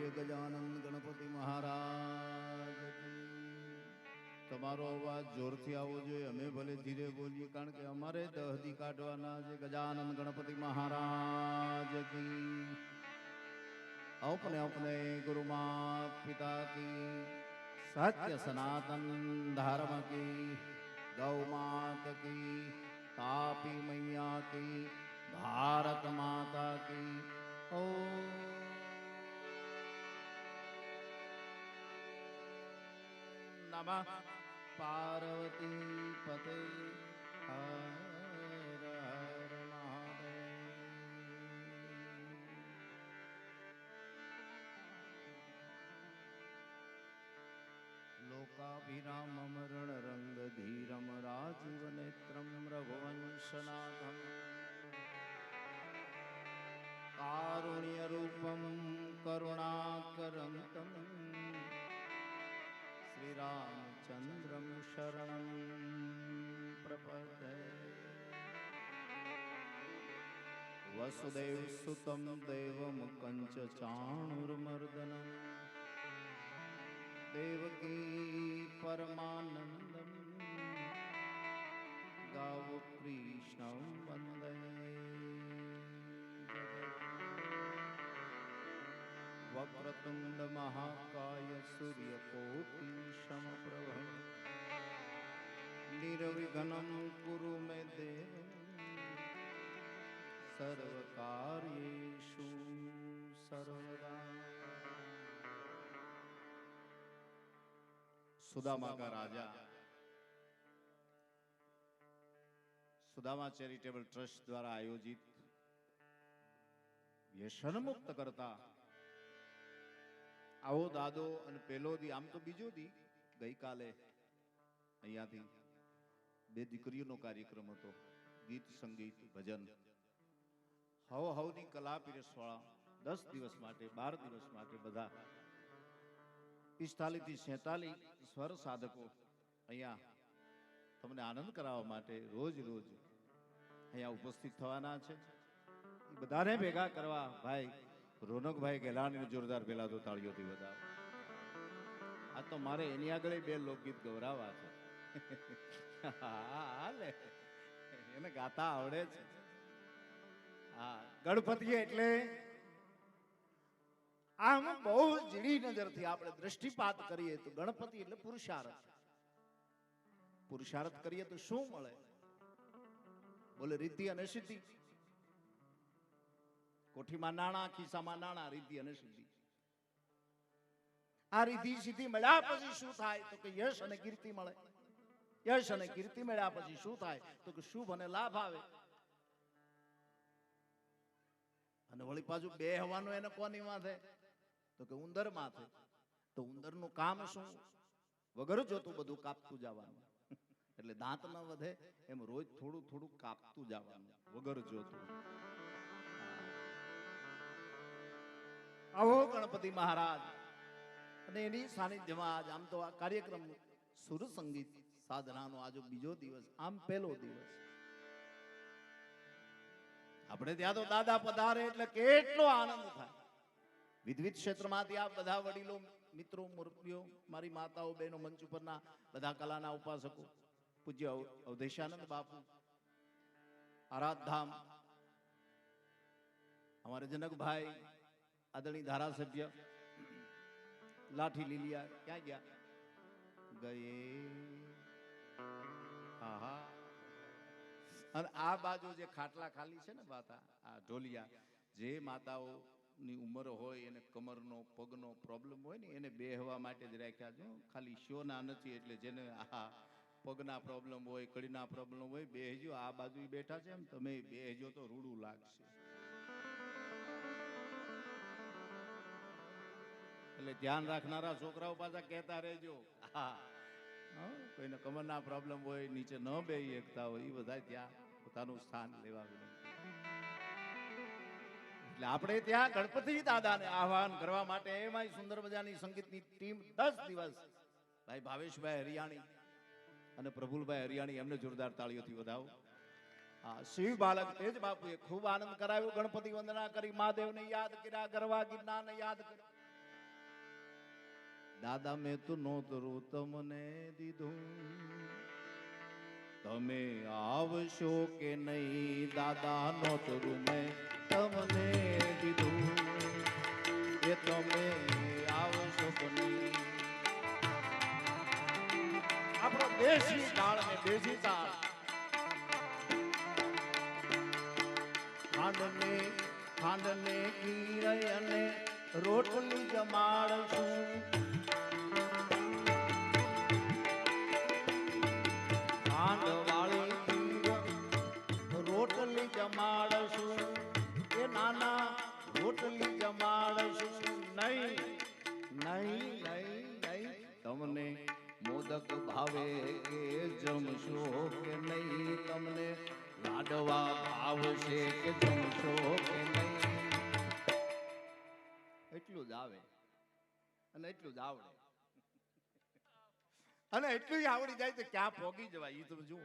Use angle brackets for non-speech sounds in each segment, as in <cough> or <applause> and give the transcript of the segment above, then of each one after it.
બોલીએ ગજાનંદ ગણપતિ મહારાજ કી. તમારો અવાજ જોરથી આવવો જોઈએ અમે ભલે ધીરે બોલીએ કારણ કે અમારે દહદી કાઢવાના છે ગજાનંદ ગણપતિ મહારાજ કી अपने अपने गुरु मात पिता की सत्य सनातन धर्म की गौ मात की तापी मैया की भारत माता की ओम શ્યામા પાર્વતી પતે લોકાભિરામમ રણરંગધીરમ રાજીવનેત્રમ રઘુવંશનાથમ કારુણ્યરૂપમ કરુણાકરંતમ श्रीरामचन्द्रं शरणं प्रपद्ये वसुदेवसुतं देवं कञ्च चाणुर्मर्दनम् देवकी परमानन्दं गाव कृष्णं वन्दे वक्रतुण्डमहाकाय सूर्यकोटिसमप्रभ निर्विघ्नं कुरु मे देव सर्वकार्येषु सर्वदा સુદામા કા રાજા સુદામા ચેરિટેબલ ટ્રસ્ટ દ્વારા આયોજિત વ્યસન મુક્ત કરતા આવો દાદો અને પેલો દી આમ તો બીજો દી ગઈકાલે અહીંયાથી બે દીકરીઓનો કાર્યક્રમ હતો, ગીત, સંગીત, ભજન. હવ હવની કલા પીરસવાળા, દસ દિવસ માટે, બાર દિવસ માટે બધા પિસ્તાલીસથી સેતાલીસ સ્વર સાધકો અહીંયા તમને આનંદ કરાવવા માટે રોજ રોજ અહીંયા ઉપસ્થિત થવાના છે. બધાને ભેગા કરવા ભાઈ, રોનકભાઈ ગેલાણીને જોરદાર પેલા તો તાળીઓથી વધાવો આ તો મારે એની આગળ બે લોકગીત ગૌરાવા છે. હાલે. એને ગાતા આવડે છે. હા ગણપતિ એટલે આમ બહુ ઝીણી નજરથી આપણે દ્રષ્ટિપાત કરીએ તો ગણપતિ એટલે પુરુષાર્થ. પુરુષાર્થ કરીએ તો શું મળે? બોલે રીતિ અને સિદ્ધિ. કોઠીમાં નાણા, ખિસ્સામાં નાણા રીતિ અને સિદ્ધિ. આ રીતિ સિદ્ધિ મળ્યા પછી શું થાય? તો કે યશ અને કીર્તિ મળે. યશ અને કીર્તિ મેળ્યા પછી શું થાય? તો કે શુભ અને લાભ આવે. અને વળી પાછું બે હવાનું એને કોની માથે? તો કે ઉંદર માથે. તો ઉંદરનું કામ શું? વગર જોતું બધું કાપતું જવાનું. એટલે દાંત ન વધે, એમ રોજ થોડું થોડું કાપતું જવાનું. વગર જોતું. આવો ગણપતિ મહારાજ. અને એની સાનિધ્યમાં આજ આમ તો આ કાર્યક્રમ સુર સંગીત સાધનાનો આજે બીજો દિવસ, આમ પહેલો દિવસ. આપણે ત્યાં તો દાદા પધારે એટલે કેટલો આનંદ થાય. વિવિધ ક્ષેત્રમાંથી આ બધા વડીલો, મિત્રો, મૂર્તિઓ, મારી માતાઓ, બહેનો, મંચ ઉપરના બધા કલાના ઉપાસકો, પૂજ્ય અવ- અવધેશાનંદ બાપુ, આરાધધામ, અમારે જનકભાઈ, આદરણીય ધારાસભ્ય, લાઠી લીલિયા, ક્યાં ગયા? ગયે. અને આ બાજુ જે ખાટલા ખાલી છે ને માતા આ ઢોલિયા જે માતાઓની ઉંમર હોય એને કમરનો પગનો પ્રોબ્લેમ હોય ને એને બેહવા માટે જ રાખ્યા છે. ખાલી શોના નથી એટલે જેને આ પગના પ્રોબ્લેમ હોય કડીના પ્રોબ્લેમ હોય બેહજો. આ બાજુ બેઠા છે એમ તમે બેહજો તો રૂડું લાગશે. એટલે ધ્યાન રાખનારા છોકરાઓ પાછા કહેતા રહેજો. હં, કોઈને કમરના પ્રોબ્લેમ હોય, નીચે ન બે એકતા હોય એ બધા ત્યાં પોતાનું સ્થાન લેવા એટલે આપણે ત્યાં ગણપતિ દાદાને આહવાન કરવા માટે એમાં સુંદર મજાની સંગીતની ટીમ દસ દિવસ ભાઈ ભાવેશભાઈ હરિયાણી અને પ્રફુલભાઈ હરિયાણી એમને જોરદાર તાળીઓથી વધાવો. હા, શિવ બાલક તેજ બાપુએ ખૂબ આનંદ કરાવ્યો. ગણપતિ વંદના કરી, મહાદેવને યાદ કર્યા, ગરવા ગિરનારને યાદ કર્યા. દાદા, મેં તો નોતરું તમને દીધું. તમે આવશો કે નહીં, દાદા, નોતરું મેં તમને દીધું. એ તમે આવશો કે નહીં. આપણો દેશી કાળ ને દેશી ભાવે કે જમશો કે નહીં તમને? લાડવા ભાવશે કે જમશો કે નહીં? એટલું જ આવે. અને એટલું જ આવડે. અને એટલું આવડી જાય તો ક્યાં પોગી જવાય? એ તમે જુઓ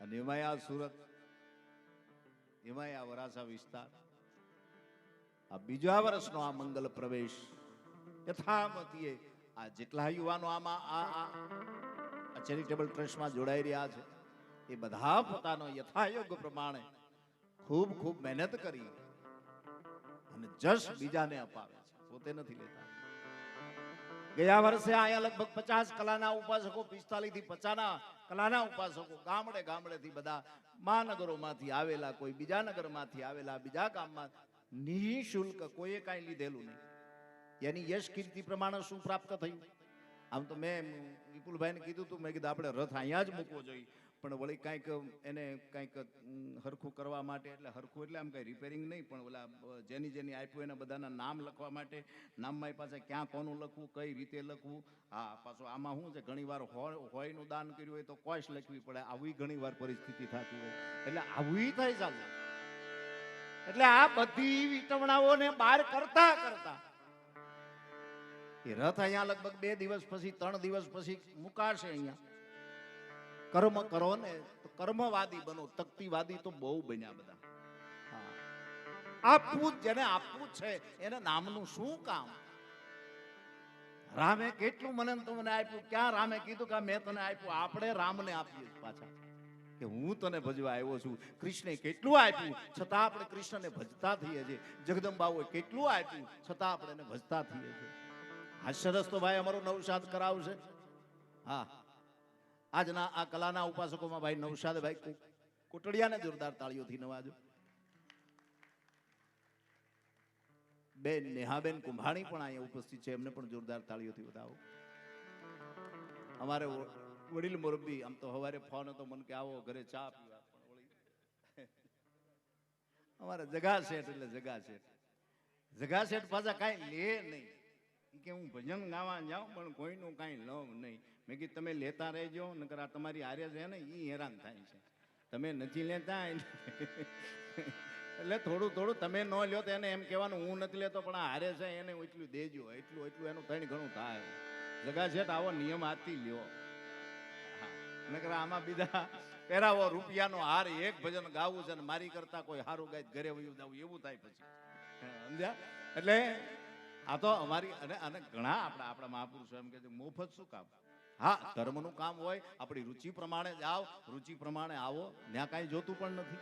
અને એમાં આ સુરત એમાં આ વરાસા વિસ્તાર આ બીજા વર્ષનો આ મંગલ પ્રવેશ યથામતીએ આ જેટલા યુવાનો આમાં આ ચેરિટેબલ ટ્રસ્ટમાં જોડાઈ રહ્યા છે, એ બધા પોતાનો યથાયોગ પ્રમાણે ખૂબ ખૂબ મહેનત કરી અને જશ બીજાને અપાવે છે. પોતે નથી લેતા. ગયા વર્ષે અહીંયા લગભગ પચાસ કલાના ઉપાસકો પિસ્તાલીસથી પચાસના કલાના ઉપાસકો ગામડે ગામડેથી બધા મહાનગરોમાંથી આવેલા, કોઈ બીજા નગરમાંથી આવેલા, બીજા ગામમાં નિઃશુલ્ક કોઈએ કાંઈ લીધેલું નહીં. એની યશ કીર્તિ પ્રમાણે શું પ્રાપ્ત થયું? આમ તો મેં વિપુલભાઈને કીધું હતું મેં કીધું, આપણે રથ અહીંયા જ મૂકવો જોઈએ. પણ વળી કાંઈક એને કાંઈક હરખું કરવા માટે, એટલે હરખું એટલે આમ કાંઈ રિપેરિંગ નહીં, પણ ઓલા જેની જેની આપ્યું એના બધાના નામ લખવા માટે, નામમાં પાસે ક્યાં કોનું લખવું, કઈ રીતે લખવું હા પાછું આમાં શું છે ઘણી વાર હોય, હોયનું દાન કર્યું હોય તો કોશ લખવી પડે, આવી ઘણી વાર પરિસ્થિતિ થતી હોય. એટલે આવી થાય ચાલે. એટલે આ બધી વિતવણાઓને બહાર કરતા કરતા એ રથ અહીંયા લગભગ બે દિવસ પછી, ત્રણ દિવસ પછી મુકાશે અહીંયા. કર્મ કરો ને, તો કર્મવાદી બનો, તકતીવાદી તો બહુ બન્યા બધા. આપવું જેને આપવું છે, એને નામનું શું કામ? રામે કેટલું મને તમને આપ્યું? ક્યાં રામે કીધું કે મેં તને આપ્યું? આપણે રામને આપીએ પાછા. કે હું તને ભજવા આવ્યો છું. કૃષ્ણે કેટલું આપ્યું? છતાં આપણે કૃષ્ણને ભજતા થઈએ છીએ. જગદંબાઓએ કેટલું આપ્યું? છતાં આપણે એને ભજતા થઈએ છીએ. હાસ્યરસ તો ભાઈ અમારો નવસાદ કરાવશે હા. આજના આ કલાના ઉપાસકોમાં ભાઈ નવસાદ ભાઈ કોટડિયાને જોરદાર તાળીઓથી નવાજો. બેન નેહાબેન કુંભાણી પણ અહીંયા ઉપસ્થિત છે, એમને પણ જોરદાર તાળીઓથી વધાવો. અમારે વડીલ મોરબી, આમ તો હવારે ફોન હતો, મને કે આવો ઘરે ચા પીવા અમારે જગા શેઠ એટલે જગા શેઠ જગા શેઠ પાછા કાંઈ લે નહીં. કે હું ભજન ગાવા જાઉં, પણ કોઈનું કાંઈ લઉં નહીં. મેં કીધું, તમે લેતા રહેજો, નકર આ તમારી હારે છે ને એ હેરાન થાય છે. તમે નથી લેતા, <laughs> એટલે થોડું થોડું તમે ન લ્યો તો એને એમ કહેવાનું, હું નથી લેતો, પણ આ હારે છે, એને એટલું દેજો, એટલું એટલું એનું ત્રણ ઘણું થાય. જગા છે આવો નિયમ હાથી લ્યો. નકર આમાં બીજા પહેરાવો રૂપિયાનો હાર એક ભજન ગાવું છે ને મારી કરતા કોઈ હારું ગાય, ઘરે વયું જવું, એવું થાય પછી. સમજ્યા? એટલે આ તો અમારી અને અને ઘણા આપણા આપણા મહાપુરુષો એમ કે છે, મોફત શું કામ? હા, ધર્મનું કામ હોય, આપણી રુચિ પ્રમાણે જાઓ રુચિ પ્રમાણે આવો, ત્યાં કાંઈ જોતું પણ નથી.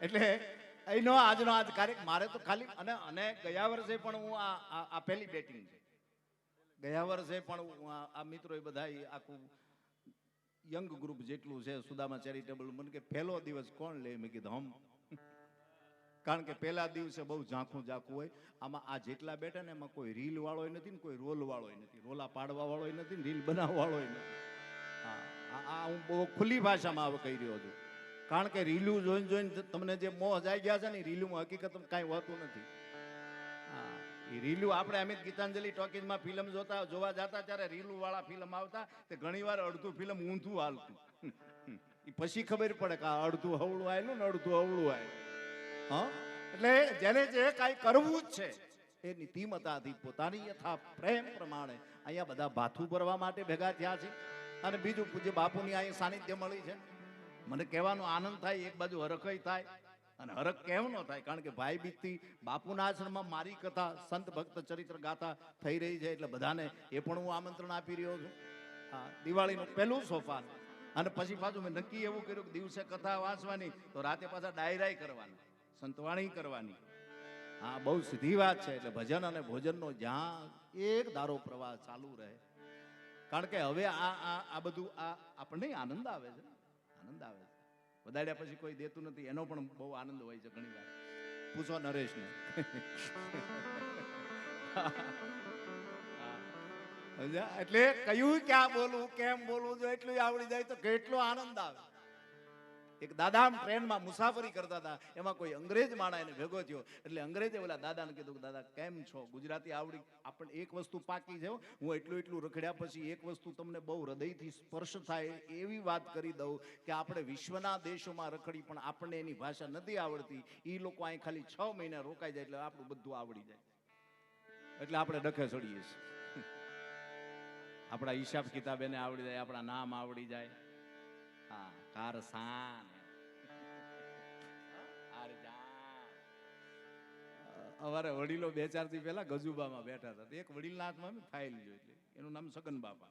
એટલે એનો આજનો આજ કાર્ય મારે તો ખાલી અને અને ગયા વર્ષે પણ હું આ આ- પહેલી બેટિંગ છે. ગયા વર્ષે પણ હું આ મિત્રો એ બધા આખું યંગ ગ્રુપ જેટલું છે, સુદામા ચેરિટેબલ, મને કે પહેલો દિવસ કોણ લે? મેં કીધું, હમ કારણ કે પહેલા દિવસે બહુ ઝાંખું ઝાંખું હોય. આમાં આ જેટલા બેઠા ને એમાં કોઈ રીલ વાળો નથી ને કોઈ રોલ વાળો નથી. રોલા પાડવા વાળો નથી રીલ બનાવવા વાળો નથી આ- હું બહુ ખુલ્લી ભાષામાં કહી રહ્યો છું. કારણ કે રીલું જોઈને જોઈને તમને જે મોહ જાય ગયા છે ને રીલુમાં હકીકત કાંઈ હોતું નથી. હા, એ રીલું આપણે અમિત ગીતાંજલિ ટોકીઝમાં ફિલ્મ જોતા, જોવા જતા, ત્યારે રીલું વાળા ફિલ્મ આવતા, તે ઘણીવાર અડધું ફિલ્મ ઊંધું હાલતું. <laughs> પછી ખબર પડે કે આ અડધું હવળું આવેલું ને અડધું હવળું આવેલું. એટલે જેને જે કાંઈ કરવું જ છે, એ નીતિમતાથી પોતાની યથા પ્રેમ પ્રમાણે અહીંયા બધા ભાથું ભરવા માટે ભેગા થયા છે. અને બીજું પૂજ્ય બાપુની અહીં સાનિધ્ય મળી છે. મને કહેવાનો આનંદ થાય, એક બાજુ હરખય થાય અને હરખ કેમ ન થાય? કારણ કે ભાઈ બીજથી બાપુના આશ્રમમાં મારી કથા સંત ભક્ત ચરિત્ર ગાથા થઈ રહી છે, એટલે બધાને એ પણ હું આમંત્રણ આપી રહ્યો છું. હા, દિવાળીનું પહેલું સોફાન અને પછી પાછું મેં નક્કી એવું કર્યું કે દિવસે કથા વાંચવાની, તો રાતે પાછા ડાયરાય કરવાની. સંતવાણી કરવાની. હા, બહુ સીધી વાત છે, એટલે ભજન અને ભોજનનો જ્યાં એક ધારો પ્રવાહ ચાલુ રહે. કારણ કે હવે આ આ આ બધું, આ આપણને આનંદ આવે છે આનંદ આવે છે. વધાર્યા પછી કોઈ દેતું નથી, એનો પણ બહુ આનંદ હોય છે ઘણી વાર. પૂછો નરેશને. એટલે કયું ક્યાં બોલવું, કેમ બોલવું, જો એટલું આવડી જાય તો કેટલો આનંદ આવે. એક દાદા આમ ટ્રેનમાં મુસાફરી કરતા હતા. એમાં કોઈ અંગ્રેજ માણા એને ભેગો થયો. એટલે અંગ્રેજે ઓલા દાદાને કીધું કે, દાદા, કેમ છો? ગુજરાતી આવડી, આપણે એક વસ્તુ પાકી છે હું. એટલું એટલું રખડ્યા પછી એક વસ્તુ તમને બહુ હૃદયથી સ્પર્શ થાય એવી વાત કરી દઉં કે, આપણે વિશ્વના દેશોમાં રખડી, પણ આપણને એની ભાષા નથી આવડતી. એ લોકો અહીં ખાલી છ મહિના રોકાઈ જાય એટલે આપણું બધું આવડી જાય. એટલે આપણે ડખે ચડીએ છીએ. આપણા હિસાબ કિતાબ એને આવડી જાય, આપણા નામ આવડી જાય. હા, કારસાન. અમારે વડીલો બે ચારથી પહેલા ગજુબામાં બેઠા હતા. એક વડીલના હાથમાં ફાઇલ જોઈ એનું નામ સગન બાપા.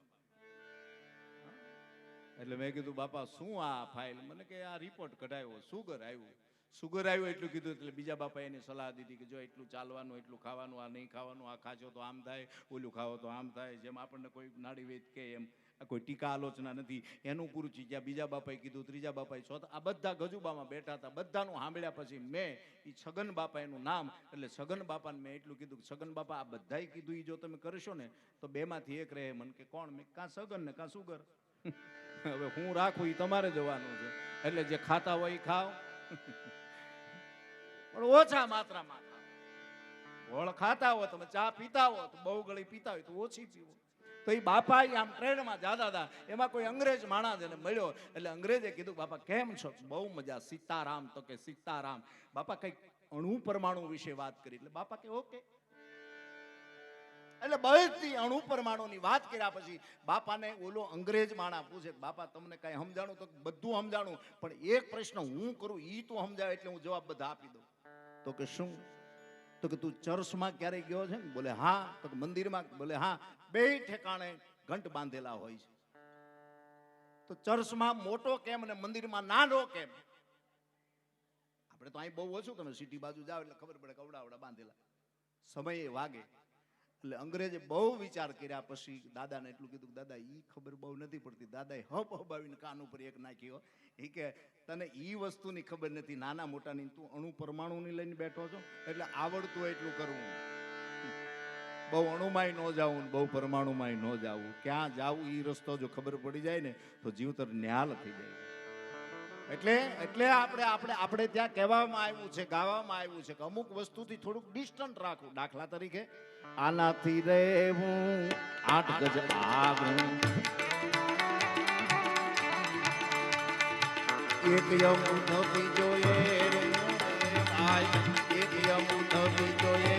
એટલે મેં કીધું, બાપા, શું આ ફાઇલ? મને કે, આ રિપોર્ટ કઢાયો સુગર આવ્યું. સુગર આવ્યું એટલું કીધું, એટલે બીજા બાપા એને સલાહ દીધી કે જો એટલું ચાલવાનું, એટલું ખાવાનું, આ નહીં ખાવાનું, આ ખાજો તો આમ થાય, ઓલું ખાવો તો આમ થાય, જેમ આપણને કોઈ નાડી વેદ કે એમ. આ કોઈ ટીકા આલોચના નથી. એનું પૂરું જ્યાં બીજા બાપાએ કીધું, ત્રીજા બાપાએ ચોથા આ બધા ગજુબામાં બેઠા હતા. બધાનું સાંભળ્યા પછી મેં એ છગન બાપા એનું નામ, એટલે છગન બાપાને મેં એટલું કીધું છગન બાપા, આ બધાએ કીધું એ જો તમે કરશો ને, તો બેમાંથી એક રહે મને કે કોણ? મેં કાં છગન ને કાં સુગર? <laughs> હવે હું રાખું એ તમારે જવાનું છે. એટલે જે ખાતા હોય એ ખાઓ. <laughs> પણ ઓછા માત્રામાં ખાઓ. વળ ખાતા હો, તમે ચા પીતા હો, તો બહુ ગળી પીતા હોય તો ઓછી પીવો તો એ બાપા આમ ટ્રેનમાં જાતા હતા. એમાં કોઈ અંગ્રેજ માણસ એને મળ્યો. એટલે અંગ્રેજે કીધું, બાપા, કેમ છો? બહુ મજા સીતારામ તો કે સીતારામ. બાપા, કંઈક અણુ પરમાણુ વિશે વાત કરી. એટલે બાપા કે, ઓકે. એટલે બધી અણુ પરમાણુની વાત કર્યા પછી બાપાને ઓલો અંગ્રેજ માણા પૂછે, બાપા, તમને કઈ સમજાણું તો બધું સમજાણું. પણ એક પ્રશ્ન હું કરું એ તું સમજાવે એટલે હું જવાબ બધા આપી દઉં. તો કે, શું? તો કે તું ચર્ચમાં ક્યારેય ગયો છે? બોલે, હા. તો મંદિરમાં, બોલે, હા. બે ઠેકાણે ઘંટ બાંધેલા હોય છે. તો ચર્ચમાં મોટો કેમ અને મંદિરમાં નાનો કેમ? આપણે તો અહીં બહુ ઓછું તમે સિટી બાજુ જાવ એટલે ખબર પડે કવડાવડા બાંધેલા. સમયે વાગે. એટલે અંગ્રેજે બહુ વિચાર કર્યા પછી દાદાને એટલું કીધું કે, દાદા એ ખબર બહુ નથી પડતી. દાદાએ હપ હબાવીને કાન ઉપર એક નાખ્યો. એ કે, તને એ વસ્તુની ખબર નથી, નાના મોટાની તું અણુ પરમાણુની લઈને બેઠો છો, એટલે આવડતું હોય એટલું કરવું બહુ અણુમાંય ન જાવું બહુ પરમાણુમાંય ન જાવું ક્યાં જાવું એ રસ્તો જો ખબર પડી જાય ને, તો જીવતર ન્યાલ થઈ જાય. એટલે એટલે આપણે આપણે આપણે ત્યાં કહેવામાં આવ્યું છે, ગાવામાં આવ્યું છે કે અમુક વસ્તુથી થોડુંક ડિસ્ટન્ટ રાખવું. દાખલા તરીકે, આનાથી રહેવું, આઠ ગજ આગળ એક યમું બીજો જોઈએ એક યમું બીજો જોઈએ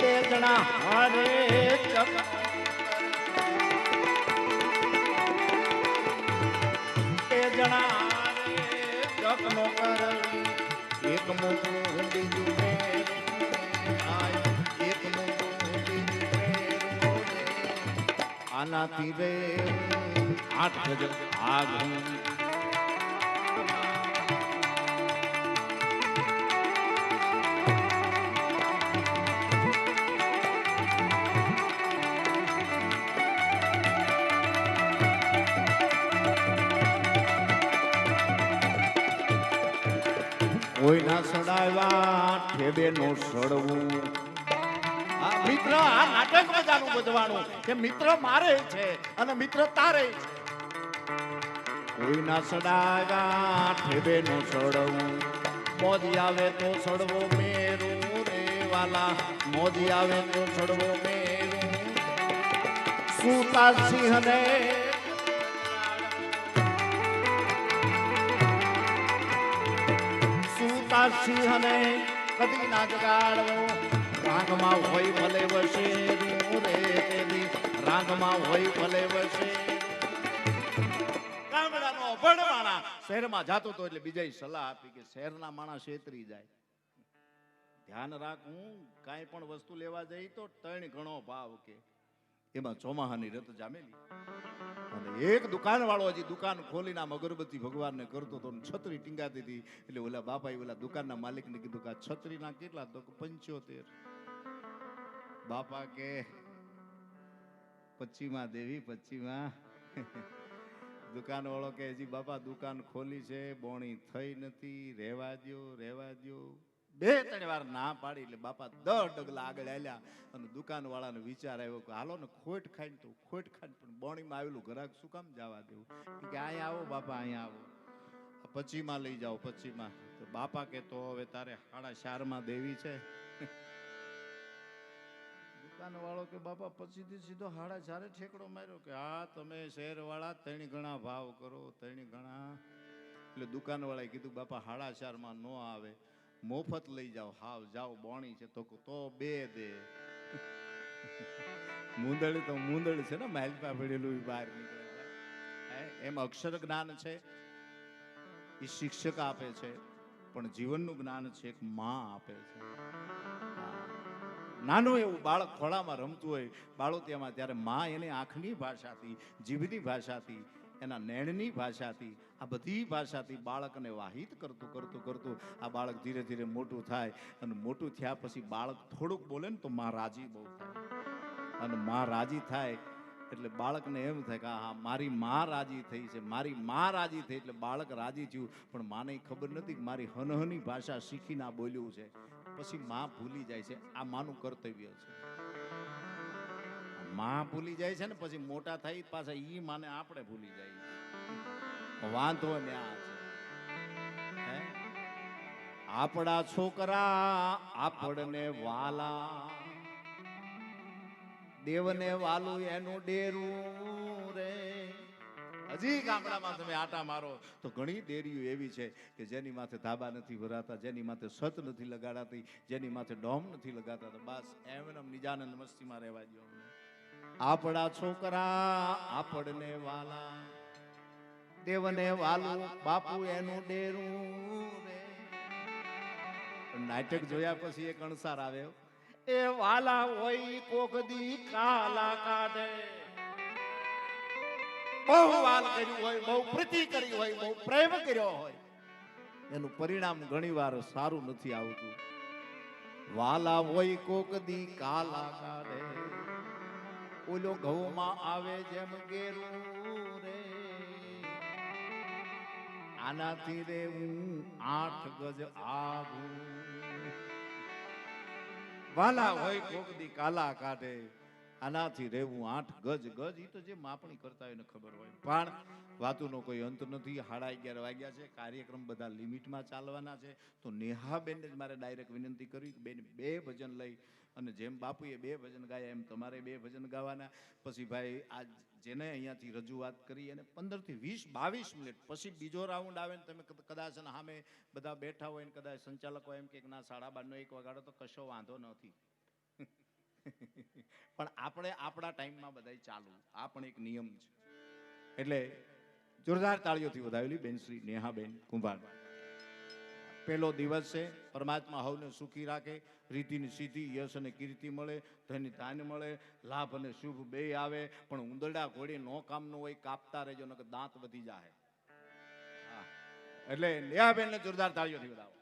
બે જણા હરે ચક જણા ચકનો કરવી એક મોટું બીજું એક મોટું બીજું આનાથી રે આઠ ગજ આગળ કોઈના ઠેબે નો સડવું આ મિત્ર આ નાટક મજાનું બધવાનું કે મિત્ર મારે છે અને મિત્ર તારે છે. કોઈના સડાવ્યા ઠેબે નો સડવું મોદી આવે તો સડવો મેરું રે વાલા. મોદી આવે તો સડવો મેરું. સુતા સિંહ ને સિંહને કદી ના જગાડવો. રાગમાં હોય ભલે વસે રાગમાં હોય ભલે વસે. શહેરમાં જાતો તો એટલે બીજા સલાહ આપી કે શહેરના માણસ છેતરી જાય. ધ્યાન રાખ, કાંઈ પણ વસ્તુ લેવા જઈ તો ત્રણ ગણો ભાવ કે. એમાં ચોમાહાની રત જામેલી. અને એક દુકાન વાળો હજી દુકાન ખોલીને આમ અગરબત્તી ભગવાનને કરતો હતો છત્રી ટીંગાતી હતી. એટલે ઓલા બાપાએ ઓલા દુકાનના માલિકને કીધું કે છત્રીના કેટલા તો પંચોતેર. બાપા કે પચ્ચીમાં દેવી પચ્ચીમાં દુકાન વાળો કે, હજી બાપા દુકાન ખોલી છે, બોણી થઈ નથી, રહેવા દ્યો રહેવા દ્યો. બે ત્રણ વાર ના પાડી એટલે બાપા દર ડગલા આગળ આલ્યા અને દુકાન વાળાને વિચાર આવ્યો કે હાલો ને ખોટ ખાઈને તો ખોટ ખાઈને પણ બોણીમાં આવેલું ઘરાક શું કામ જવા દેવું? કે અહીંયા આવો બાપા, અહીંયા આવો. પછીમાં લઈ જાઓ, પછીમાં. તો બાપા કે તો હવે તારે હાડા શારમાં દેવી છે. દુકાન વાળો કે, બાપા, પછીથી સીધો હાડા ચારે ઠેકડો માર્યો. કે આ તમે શહેર વાળા ત્રણ ગણા ભાવ કરો ત્રણ ગણા એટલે દુકાન વાળાએ કીધું, બાપા, હાડા ચારમાં ન આવે. મોફત લઈ જાઓ. હાવ, જાઓ, બોણી છે. તો તો બે દે. મુંદળ તો મુંદળ છે ને, માલપા પડેલું બહાર નીકળે એમ અક્ષર જ્ઞાન છે. એ શિક્ષક આપે છે. પણ જીવનનું જ્ઞાન છે એક માં આપે છે. નાનું એવું બાળક ખોળામાં રમતું હોય બાળોતિયામાં ત્યારે માં એને આંખની ભાષાથી જીભની ભાષાથી એના નેણની ભાષાથી, આ બધી ભાષાથી બાળકને વાહિત કરતું કરતું કરતું આ બાળક ધીરે ધીરે મોટું થાય અને મોટું થયા પછી બાળક થોડુંક બોલે ને તો માં રાજી બહુ થાય. અને માં રાજી થાય એટલે બાળકને એમ થાય કે હા મારી માં રાજી થઈ છે, મારી માં રાજી થઈ એટલે બાળક રાજી થયું. પણ માને ખબર નથી કે મારી હનહની ભાષા શીખીને આ બોલ્યું છે. પછી માં ભૂલી જાય છે, આ માનું કર્તવ્ય છે. માં ભૂલી જાય છે ને, પછી મોટા થાય, પાછા ઈ માને આપણે ભૂલી જાય. વાંધો ને આ આપણા છોકરા, આપણને વાલા. દેવને વાલું એનું ડેરું રે. હજી ગામડામાં તમે આટા મારો. તો ઘણી ડેરીઓ એવી છે કે જેની માથે ધાબા નથી ભરાતા, જેની માથે સત નથી લગાડાતી, જેની માથે ડોમ નથી લગાતા બસ એમ નિજાનંદ મસ્તીમાં રહેવા દો અમને. આપણા છોકરા આપણને વાલા. દેવને વાલું બાપુ એનું ડેરું રે. નાટક જોયા પછી એક અણસાર આવ્યો એ વાલા હોય કોક દી કાલા કાઢે. બહુ વાલ કર્યું હોય, બહુ પ્રીતિ કરી હોય, બહુ પ્રેમ કર્યો હોય. એનું પરિણામ ઘણીવાર સારું નથી આવતું. વાલા હોય કોક દી કાલા કાઢે. ઓલો ઘઉંમાં આવે જેમ ગેરું રે. આનાથી રે હું આઠ ગજ આવું. વાલા હોય કોક દી કાલા કાઢે. આનાથી રહેવું આઠ ગજ ગજ એ તો જે માપણી કરતા હોય એને ખબર હોય. પણ વાતુનો કોઈ અંત નથી. સાડા અગિયાર વાગ્યા છે. કાર્યક્રમ બધા લિમિટમાં ચાલવાના છે. તો નેહાબેનને જ મારે ડાયરેક્ટ વિનંતી કરી. બેન બે ભજન લઈ અને જેમ બાપુએ બે ભજન ગાયા, એમ તમારે બે ભજન ગાવાના. પછી ભાઈ આ જેને અહીંયાથી રજૂઆત કરી અને પંદરથી વીસ, બાવીસ મિનિટ. પછી બીજો રાઉન્ડ આવે ને તમે કદાચ સામે બધા બેઠા હોય ને કદાચ સંચાલકો એમ કે ના, સાડા બારનો એક વગાડો તો કશો વાંધો નથી. પણ આપણે આપણા ટાઈમમાં બધા ચાલુ. આ પણ એક નિયમ છે. એટલે જોરદાર તાળીઓથી વધાવેલી બેન શ્રી નેહાબેન કુંભાર. પહેલો દિવસ છે, પરમાત્મા હવને સુખી રાખે, રીતિની સીધી યશ અને કીર્તિ મળે ધન ધાન મળે, લાભ અને શુભ બે આવે, પણ ઉંદરડા ઘોડે નો કામનું હોય, કાપતા રહેજો, નકર દાંત વધી જાય એટલે એટલે નેહાબેનને જોરદાર તાળીઓથી વધાવો.